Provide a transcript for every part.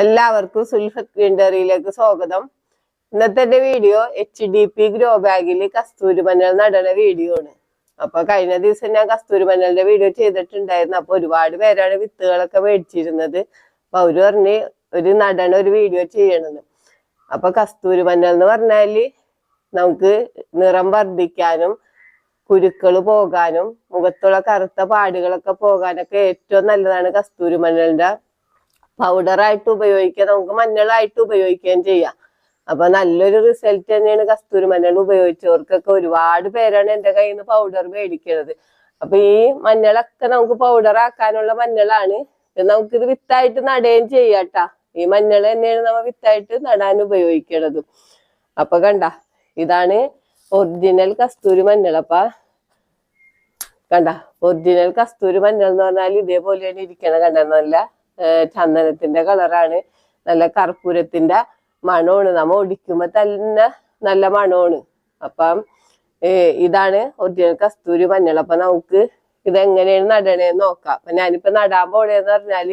എല്ലാവർക്കും സുൽഫക് ഗ്രീൻഡറിയിലേക്ക് സ്വാഗതം. ഇന്നത്തെ video H D P grow ബാഗിൽ കസ്തൂരി മഞ്ഞൾ നടണ വീഡിയോ ആണ്. അപ്പൊ കഴിഞ്ഞ ദിവസം ഞാൻ കസ്തൂരി മഞ്ഞളിന്റെ വീഡിയോ ചെയ്തിട്ടുണ്ടായിരുന്നു. അപ്പൊ ഒരുപാട് പേരാണ് വിത്തുകളൊക്കെ മേടിച്ചിരുന്നത്. അപ്പൊ അവർ പറഞ്ഞ് ഒരു നടണ ഒരു വീഡിയോ ചെയ്യണമെന്ന് അപ്പൊ കസ്തൂരി മഞ്ഞൾ എന്ന് പറഞ്ഞാൽ നമുക്ക് നിറം വർദ്ധിക്കാനും കുരുക്കൾ പോകാനും മുഖത്തുള്ള കറുത്ത പാടുകളൊക്കെ പോകാനൊക്കെ ഏറ്റവും നല്ലതാണ് കസ്തൂരി മഞ്ഞളിന്റെ പൗഡറായിട്ട് ഉപയോഗിക്കാം നമുക്ക് മഞ്ഞളായിട്ട് ഉപയോഗിക്കുകയും ചെയ്യാം. അപ്പൊ നല്ലൊരു റിസൾട്ട് തന്നെയാണ് കസ്തൂരി മഞ്ഞൾ ഉപയോഗിച്ചവർക്കൊക്കെ ഒരുപാട് പേരാണ് എന്റെ കയ്യിൽ നിന്ന് പൗഡർ മേടിക്കുന്നത് അപ്പൊ ഈ മഞ്ഞളൊക്കെ നമുക്ക് പൗഡർ ആക്കാനുള്ള മഞ്ഞളാണ്. നമുക്കിത് വിത്തായിട്ട് നടുകയും ചെയ്യാട്ടാ ഈ മഞ്ഞൾ തന്നെയാണ് നമ്മൾ വിത്തായിട്ട് നടാൻ ഉപയോഗിക്കണത്. അപ്പൊ കണ്ട ഇതാണ് ഒറിജിനൽ കസ്തൂരി മഞ്ഞൾ. അപ്പ കണ്ട ഒറിജിനൽ കസ്തൂരി മഞ്ഞൾ എന്ന് പറഞ്ഞാൽ ഇതേപോലെയാണ് ഇരിക്കണ കണ്ട. നല്ല ചന്ദനത്തിന്റെ കളറാണ്. നല്ല കർപ്പൂരത്തിന്റെ മണമാണ്. നമ്മ ഒടിക്കുമ്പോ തന്നെ നല്ല മണമാണ്. അപ്പം ഇതാണ് ഒറിജിനൽ കസ്തൂരി മഞ്ഞൾ. അപ്പൊ നമുക്ക് ഇതെങ്ങനെയാണ് നടണേന്ന് നോക്കാം. അപ്പൊ ഞാനിപ്പോ നടാൻ പോണേന്ന് പറഞ്ഞാൽ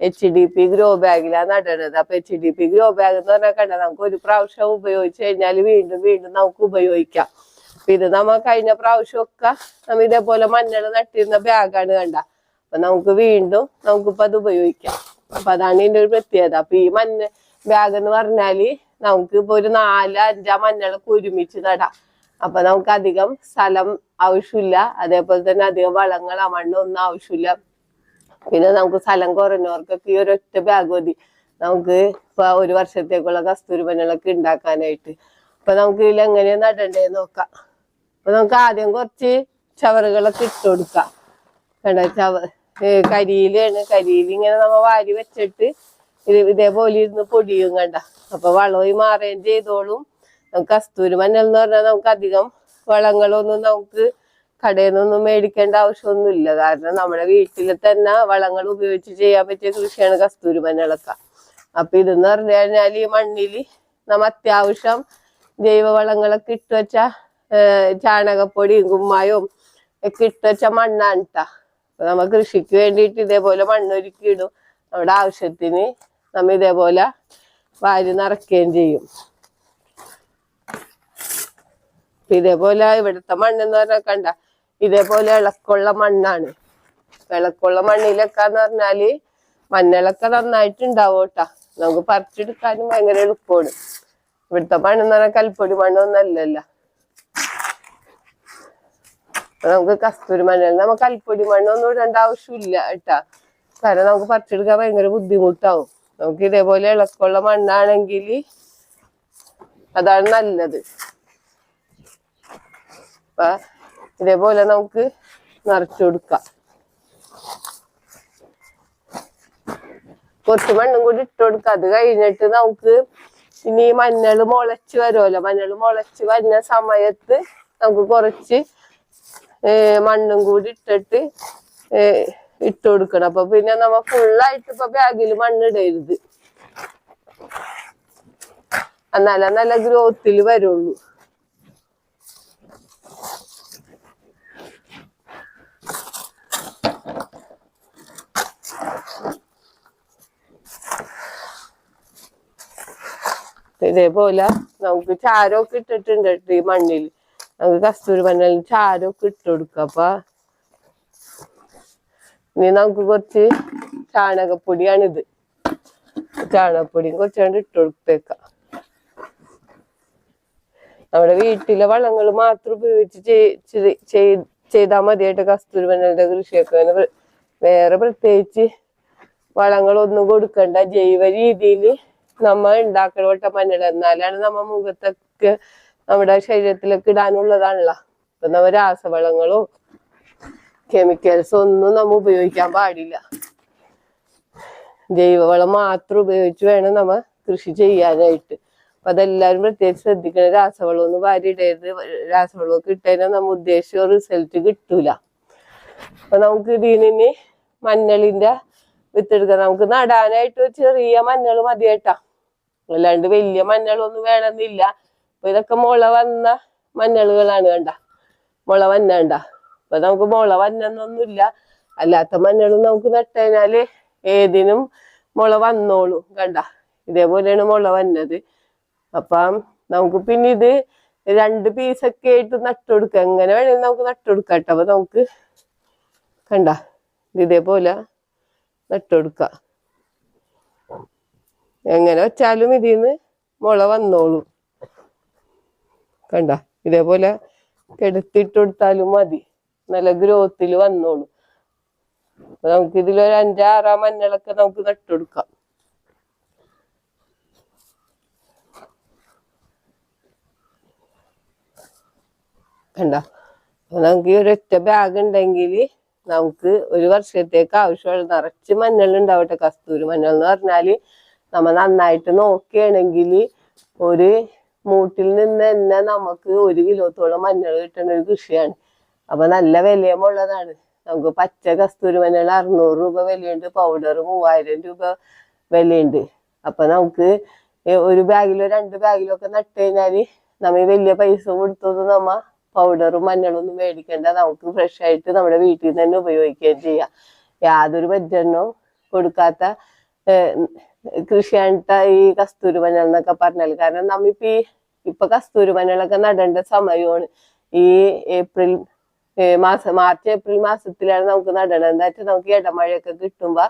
എച്ച് ഡി പി ഗ്രോ ബാഗിലാണ് നടണത്. അപ്പൊ H D P grow bag എന്ന് പറഞ്ഞാൽ കണ്ട? നമുക്ക് ഒരു പ്രാവശ്യം ഉപയോഗിച്ച് കഴിഞ്ഞാൽ വീണ്ടും വീണ്ടും നമുക്ക് ഉപയോഗിക്കാം. അപ്പൊ ഇത് നമ്മ കഴിഞ്ഞ പ്രാവശ്യം പ്രാവശ്യമൊക്കെ നമ്മ ഇതേപോലെ മഞ്ഞൾ നട്ടിരുന്ന ബാഗാണ് കണ്ട? അപ്പൊ നമുക്ക് വീണ്ടും നമുക്കിപ്പോ അത് ഉപയോഗിക്കാം. അപ്പൊ അതാണ് ഇതിന്റെ ഒരു പ്രത്യേകത. അപ്പൊ ഈ മഞ്ഞ ബാഗ് എന്ന് പറഞ്ഞാൽ നമുക്ക് ഇപ്പൊ ഒരു നാല് അഞ്ചാ മഞ്ഞളൊക്കെ ഒരുമിച്ച് നടാം. അപ്പൊ നമുക്ക് അധികം സ്ഥലം ആവശ്യമില്ല. അതേപോലെ തന്നെ അധികം വളങ്ങളോ മണ്ണൊന്നും ആവശ്യമില്ല. പിന്നെ നമുക്ക് സ്ഥലം കുറഞ്ഞവർക്കൊക്കെ ഈ ഒരൊറ്റ ബാഗ് മതി. നമുക്ക് ഇപ്പൊ ഒരു വർഷത്തേക്കുള്ള കസ്തൂരി മഞ്ഞളൊക്കെ ഉണ്ടാക്കാനായിട്ട്. അപ്പൊ നമുക്ക് ഇതിൽ എങ്ങനെയാ നടണ്ടേ നോക്കാം. അപ്പൊ നമുക്ക് ആദ്യം കുറച്ച് ചവറുകളൊക്കെ ഇട്ട് കൊടുക്കാം. കണ്ട? ചവ ഏ, കരിയിലാണ്. കരിയിൽ ഇങ്ങനെ നമ്മ വാരി വെച്ചിട്ട് ഇത് ഇതേപോലെ ഇരുന്ന് പൊടിയും കണ്ട. അപ്പൊ വളവും മാറുകയും ചെയ്തോളും. കസ്തൂരി മഞ്ഞൾ എന്ന് പറഞ്ഞാൽ നമുക്ക് അധികം വളങ്ങളൊന്നും നമുക്ക് കടയിൽ നിന്നൊന്നും മേടിക്കേണ്ട ആവശ്യമൊന്നുമില്ല. കാരണം നമ്മുടെ വീട്ടിൽ തന്നെ വളങ്ങൾ ഉപയോഗിച്ച് ചെയ്യാൻ പറ്റിയ കൃഷിയാണ് കസ്തൂരി മഞ്ഞളൊക്കെ. അപ്പൊ ഇതെന്ന് പറഞ്ഞു കഴിഞ്ഞാൽ ഈ മണ്ണിൽ നമ്മ അത്യാവശ്യം ജൈവവളങ്ങളൊക്കെ ഇട്ടുവച്ച ചാണകപ്പൊടിയും കുമ്മായവും ഒക്കെ ഇട്ടുവച്ച മണ്ണാണ് ട്ടാ. അപ്പൊ നമ്മ കൃഷിക്ക് വേണ്ടിയിട്ട് ഇതേപോലെ മണ്ണൊരുക്കി ഇടും. നമ്മുടെ ആവശ്യത്തിന് നമ്മ ഇതേപോലെ വാരി നിറയ്ക്കുകയും ചെയ്യും. ഇതേപോലെ ഇവിടുത്തെ മണ്ണെന്ന് പറഞ്ഞാൽ കണ്ട ഇതേപോലെ ഇളക്കുള്ള മണ്ണാണ്. ഇളക്കുള്ള മണ്ണിലൊക്കെന്ന് പറഞ്ഞാൽ മഞ്ഞളൊക്കെ നന്നായിട്ട് ഉണ്ടാവും കേട്ടാ നമുക്ക് പറിച്ചെടുക്കാനും ഭയങ്കര എളുപ്പമാണ് ഇവിടുത്തെ മണ്ണെന്ന് പറഞ്ഞാൽ കൽപ്പൊടി മണ്ണൊന്നും അല്ലല്ലോ. നമുക്ക് കസ്തൂരി മണ്ണിൽ നമുക്ക് അൽപ്പൊടി മണ്ണൊന്നും ഇടേണ്ട ആവശ്യമില്ല കേട്ടാ. കാരണം നമുക്ക് പറിച്ചെടുക്കാൻ ഭയങ്കര ബുദ്ധിമുട്ടാവും. നമുക്ക് ഇതേപോലെ ഇളക്കമുള്ള മണ്ണാണെങ്കിൽ അതാണ് നല്ലത്. അപ്പൊ ഇതേപോലെ നമുക്ക് നിറച്ചു കുറച്ച് മണ്ണും കൂടി ഇട്ട് അത് കഴിഞ്ഞിട്ട് നമുക്ക് ഇനി മഞ്ഞൾ മുളച്ച് വരുമല്ലോ. മഞ്ഞൾ മുളച്ച് വരുന്ന സമയത്ത് നമുക്ക് കുറച്ച് മണ്ണും കൂടി ഇട്ടിട്ട് ഇട്ട് കൊടുക്കണം. അപ്പൊ പിന്നെ നമ്മ ഫുള്ളായിട്ട് ഇപ്പൊ ബാഗിൽ മണ്ണിടരുത് എന്നാലേ നല്ല ഗ്രോത്തിൽ വരുള്ളൂ. ഇതേപോലെ നമുക്ക് ചാരമൊക്കെ ഇട്ടിട്ടുണ്ട് ട്ടോ ഈ മണ്ണിൽ നമുക്ക് കസ്തൂരി മണ്ണിൽ ചാരമൊക്കെ ഇട്ട് കൊടുക്കാം. അപ്പൊ ഇനി നമുക്ക് കുറച്ച് ചാണകപ്പൊടിയാണിത്. ചാണകപ്പൊടിയും കുറച്ചുകൊണ്ട് ഇട്ട് കൊടുത്തേക്കാം. നമ്മുടെ വീട്ടിലെ വളങ്ങൾ മാത്രം ഉപയോഗിച്ച് ചെയ്- ചെയ്- ചെയ്- ചെയ്താൽ മതിയായിട്ട് കസ്തൂരി മഞ്ഞളുടെ കൃഷിയൊക്കെ. വേറെ പ്രത്യേകിച്ച് വളങ്ങളൊന്നും കൊടുക്കണ്ട. ജൈവ രീതിയിൽ നമ്മ ഉണ്ടാക്കണ വട്ട മഞ്ഞൾ. എന്നാലാണ് നമ്മ മുഖത്തൊക്കെ നമ്മുടെ ശരീരത്തിലേക്ക് ഇടാനുള്ളതാണല്ലോ. ഇപ്പൊ നമ്മ രാസവളങ്ങളോ കെമിക്കൽസോ ഒന്നും നമ്മ ഉപയോഗിക്കാൻ പാടില്ല. ജൈവവളം മാത്രം ഉപയോഗിച്ച് വേണം നമ്മ കൃഷി ചെയ്യാനായിട്ട്. അപ്പൊ അതെല്ലാരും പ്രത്യേകിച്ച് ശ്രദ്ധിക്കണം. രാസവളം ഒന്നും വാരി ഇടരുത്. രാസവളമൊക്കെ ഇട്ടുകഴിഞ്ഞാൽ നമ്മ ഉദ്ദേശിച്ച റിസൾട്ട് കിട്ടൂല. അപ്പൊ നമുക്ക് ഇതിന് മഞ്ഞളിന്റെ വിത്തെടുക്കാം. നമുക്ക് നടാനായിട്ട് ചെറിയ മഞ്ഞൾ മതിയേട്ടാ. അല്ലാണ്ട് വലിയ മഞ്ഞളൊന്നും വേണമെന്നില്ല. അപ്പൊ ഇതൊക്കെ മുള വന്ന മഞ്ഞളുകളാണ് കണ്ട. മുള വന്ന കണ്ട. അപ്പൊ നമുക്ക് മുള വന്നൊന്നുമില്ല അല്ലാത്ത മഞ്ഞളും നമുക്ക് നട്ടുകഴിഞ്ഞാൽ ഏതിനും മുള വന്നോളൂ കണ്ട. ഇതേപോലെയാണ് മുള വന്നത്. അപ്പം നമുക്ക് പിന്നെ ഇത് രണ്ട് പീസൊക്കെ ആയിട്ട് നട്ടുകൊടുക്ക. എങ്ങനെ വേണമെങ്കിലും നമുക്ക് നട്ടുകൊടുക്കാം കേട്ടോ. അപ്പൊ നമുക്ക് കണ്ട. ഇതേപോലെ നട്ടുകൊടുക്ക. എങ്ങനെ വെച്ചാലും ഇതിന്ന് മുള വന്നോളും. കണ്ട? ഇതേപോലെ കെടുത്തിട്ട് കൊടുത്താലും മതി. നല്ല ഗ്രോത്തിൽ വന്നോളൂ. അപ്പൊ നമുക്ക് ഇതിലൊരു അഞ്ചാറാം മഞ്ഞളൊക്കെ നമുക്ക് നട്ടുകൊടുക്കാം കണ്ട? അപ്പൊ നമുക്ക് ഈ ഒരൊറ്റ ബാഗ് ഉണ്ടെങ്കിൽ നമുക്ക് ഒരു വർഷത്തേക്ക് ആവശ്യമുള്ള നിറച്ച് മഞ്ഞൾ ഉണ്ടാവട്ടെ. കസ്തൂരി മഞ്ഞൾ എന്ന് പറഞ്ഞാൽ നമ്മൾ നന്നായിട്ട് നോക്കുകയാണെങ്കിൽ ഒരു മൂട്ടിൽ നിന്ന് തന്നെ നമുക്ക് ഒരു കിലോത്തോളം മഞ്ഞൾ കിട്ടുന്ന ഒരു കൃഷിയാണ്. അപ്പൊ നല്ല വിലയുമുള്ളതാണ് നമുക്ക് പച്ച കസ്തൂരി മഞ്ഞൾ അറുന്നൂറ് രൂപ വിലയുണ്ട് പൗഡർ മൂവായിരം രൂപ വിലയുണ്ട്. അപ്പൊ നമുക്ക് ഒരു ബാഗിലോ രണ്ട് ബാഗിലോ ഒക്കെ നട്ട് കഴിഞ്ഞാൽ നമ്മ ഈ വലിയ പൈസ കൊടുത്തൊന്നും നമ്മ പൗഡറും മഞ്ഞളും ഒന്നും മേടിക്കേണ്ട നമുക്ക് ഫ്രഷ് ആയിട്ട് നമ്മുടെ വീട്ടിൽ നിന്ന് തന്നെ ഉപയോഗിക്കുകയും ചെയ്യാം. യാതൊരു പരിചരണവും കൊടുക്കാത്ത ഏഹ്, കൃഷിയാണ് ഈ കസ്തൂരി മഞ്ഞൾ എന്നൊക്കെ പറഞ്ഞാൽ കാരണം നമ്മിപ്പോ ഈ ഇപ്പൊ കസ്തൂരി മഞ്ഞളൊക്കെ നടേണ്ട സമയമാണ് ഈ ഏപ്രിൽ മാസം മാർച്ച് ഏപ്രിൽ മാസത്തിലാണ് നമുക്ക് നടണം എന്താ വെച്ചാൽ നമുക്ക് ഇടമഴയൊക്കെ കിട്ടുമ്പോ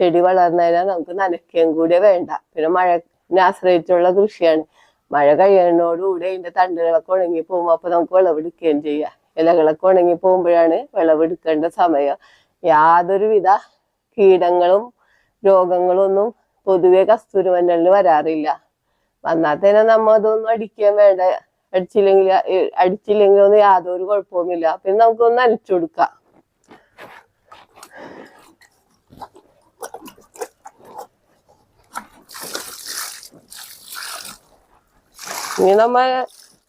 ചെടി വളർന്നതിനാൽ നമുക്ക് നനയ്ക്കുകയും കൂടെ വേണ്ട. പിന്നെ മഴനെ ആശ്രയിച്ചുള്ള കൃഷിയാണ്. മഴ കഴിയുന്നതോടുകൂടി അതിന്റെ തണ്ടുകളൊക്കെ ഉണങ്ങി പോകുമ്പോൾ അപ്പൊ നമുക്ക് വിളവെടുക്കുകയും ചെയ്യാം. ഇലകളൊക്കെ ഉണങ്ങി പോകുമ്പോഴാണ് വിളവെടുക്കേണ്ട സമയം. യാതൊരുവിധ കീടങ്ങളും രോഗങ്ങളും ഒന്നും പൊതുവെ കസ്തൂരി മഞ്ഞളിന് വരാറില്ല. വന്നാൽ തന്നെ നമ്മ അതൊന്നും അടിക്കാൻ വേണ്ട. അടിച്ചില്ലെങ്കിൽ ഒന്നും യാതൊരു കുഴപ്പമൊന്നുമില്ല പിന്നെ നമുക്കൊന്ന് അലച്ചു കൊടുക്കാം. ഇനി നമ്മ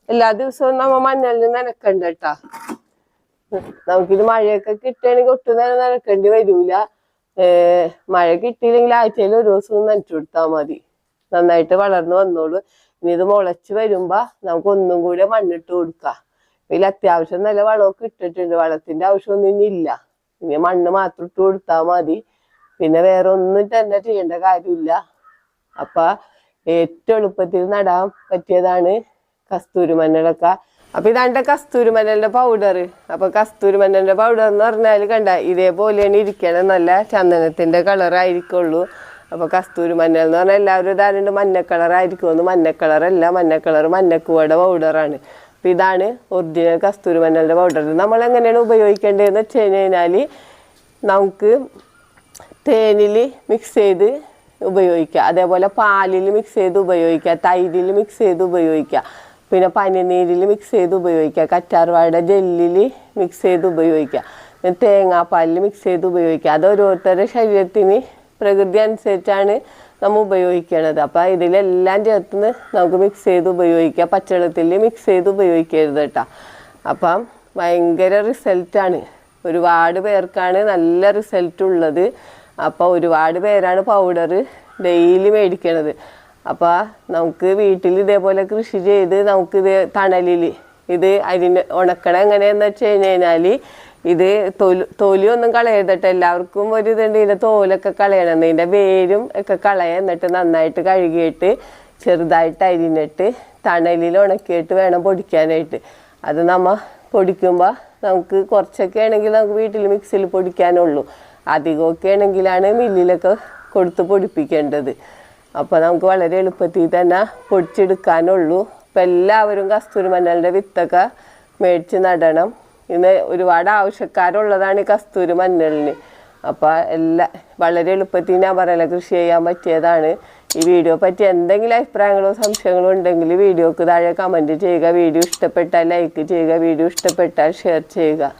എല്ലാ ദിവസവും നമ്മ മഞ്ഞളിന് നനക്കണ്ട കേട്ടാ നമുക്കിത് മഴയൊക്കെ കിട്ടുകയാണെങ്കിൽ ഒട്ടും തന്നെ നനക്കേണ്ടി വരൂല. മഴ കിട്ടിയില്ലെങ്കിൽ ആഴ്ചയിൽ ഒരു ദിവസം നനച്ചു കൊടുത്താൽ മതി. നന്നായിട്ട് വളർന്നു വന്നോളൂ. ഇനി ഇത് മുളച്ച് വരുമ്പോ നമുക്ക് ഒന്നും കൂടെ മണ്ണിട്ട് കൊടുക്കാം. ഇതിൽ അത്യാവശ്യം നല്ല വളമൊക്കെ ഇട്ടിട്ടുണ്ട്. വളത്തിന്റെ ആവശ്യമൊന്നും ഇനി ഇല്ല. ഇനി മണ്ണ് മാത്രം ഇട്ട് കൊടുത്താൽ മതി. പിന്നെ വേറെ ഒന്നും തന്നെ ചെയ്യേണ്ട കാര്യമില്ല. അപ്പൊ ഏറ്റവും എളുപ്പത്തിൽ നടാൻ പറ്റിയതാണ് കസ്തൂരി മഞ്ഞളൊക്കെ അപ്പൊ ഇതാണ്ട് കസ്തൂരി മഞ്ഞളിന്റെ പൗഡർ അപ്പൊ കസ്തൂരി മഞ്ഞളിന്റെ പൗഡർ എന്ന് പറഞ്ഞാൽ കണ്ട ഇതേപോലെയാണ് ഇരിക്കണം നല്ല ചന്ദനത്തിന്റെ കളർ ആയിരിക്കുള്ളൂ. അപ്പൊ കസ്തൂരി മഞ്ഞൾ എന്ന് പറഞ്ഞാൽ എല്ലാവരും ഇതാരുണ്ട് മഞ്ഞ കളർ ആയിരിക്കുമെന്ന് മഞ്ഞ കളറല്ല മഞ്ഞ കളർ മഞ്ഞക്കുവയുടെ പൗഡറാണ് അപ്പൊ ഇതാണ് ഒറിജിനൽ കസ്തൂരി മഞ്ഞളുടെ പൗഡർ നമ്മൾ എങ്ങനെയാണ് ഉപയോഗിക്കേണ്ടതെന്ന് വെച്ച് കഴിഞ്ഞാൽ നമുക്ക് തേനിൽ മിക്സ് ചെയ്ത് ഉപയോഗിക്കാം. അതേപോലെ പാലിൽ മിക്സ് ചെയ്ത് ഉപയോഗിക്കാം. തൈരിൽ മിക്സ് ചെയ്ത് ഉപയോഗിക്കുക പിന്നെ പനിനീരിൽ മിക്സ് ചെയ്ത് ഉപയോഗിക്കുക. കറ്റാർവാഴയുടെ ജെല്ലിൽ മിക്സ് ചെയ്ത് ഉപയോഗിക്കുക. തേങ്ങാപ്പാലിൽ മിക്സ് ചെയ്ത് ഉപയോഗിക്കുക. അത് ഓരോരുത്തരുടെ ശരീരത്തിന് പ്രകൃതി അനുസരിച്ചാണ് നമ്മൾ ഉപയോഗിക്കണത്. അപ്പം ഇതിലെല്ലാം ചേർത്ത് നമുക്ക് മിക്സ് ചെയ്ത് ഉപയോഗിക്കുക. പച്ചവെള്ളത്തിൽ മിക്സ് ചെയ്ത് ഉപയോഗിക്കരുത് കേട്ടോ. അപ്പം ഭയങ്കര റിസൾട്ടാണ് ഒരുപാട് പേർക്കാണ് നല്ല റിസൾട്ട് ഉള്ളത്. അപ്പോൾ ഒരുപാട് പേരാണ് പൗഡർ ഡെയിലി മേടിക്കണത്. അപ്പോൾ നമുക്ക് വീട്ടിൽ ഇതേപോലെ കൃഷി ചെയ്ത് നമുക്കിത് തണലിൽ ഇത് അരിന് ഉണക്കണം എങ്ങനെയെന്ന് വെച്ച് കഴിഞ്ഞാൽ ഇത് തൊലി തോലിയൊന്നും കളയരുതട്ടെ. എല്ലാവർക്കും ഒരു ഇതുണ്ട്. ഇതിന്റെ തോലൊക്കെ കളയണം. ഇതിന്റെ വേരും ഒക്കെ കളയാൻ എന്നിട്ട് നന്നായിട്ട് കഴുകിയിട്ട് ചെറുതായിട്ട് അരിഞ്ഞിട്ട് തണലിൽ ഉണക്കിയിട്ട് വേണം പൊടിക്കാനായിട്ട്. അത് നമ്മ പൊടിക്കുമ്പോൾ നമുക്ക് കുറച്ചൊക്കെ ആണെങ്കിൽ നമുക്ക് വീട്ടിൽ മിക്സിയിൽ പൊടിക്കാനുള്ളൂ. അധികമൊക്കെ ആണെങ്കിലാണ് മില്ലിലൊക്കെ കൊടുത്ത് പൊടിപ്പിക്കേണ്ടത്. അപ്പോൾ നമുക്ക് വളരെ എളുപ്പത്തിൽ തന്നെ പൊടിച്ചെടുക്കാനുള്ളൂ. അപ്പോൾ എല്ലാവരും കസ്തൂരി മഞ്ഞളിന്റെ വിത്തൊക്കെ മേടിച്ച് നടണം. ഇന്ന് ഒരുപാട് ആവശ്യക്കാരുള്ളതാണ് ഈ കസ്തൂരി മഞ്ഞളിന്. അപ്പോൾ എല്ലാ വളരെ എളുപ്പത്തിൽ ഞാൻ പറയല കൃഷി ചെയ്യാൻ പറ്റിയതാണ്. ഈ വീഡിയോ പറ്റി എന്തെങ്കിലും അഭിപ്രായങ്ങളോ സംശയങ്ങളോ ഉണ്ടെങ്കിൽ വീഡിയോക്ക് താഴെ കമന്റ് ചെയ്യുക. വീഡിയോ ഇഷ്ടപ്പെട്ടാൽ ലൈക്ക് ചെയ്യുക വീഡിയോ ഇഷ്ടപ്പെട്ടാൽ ഷെയർ ചെയ്യുക.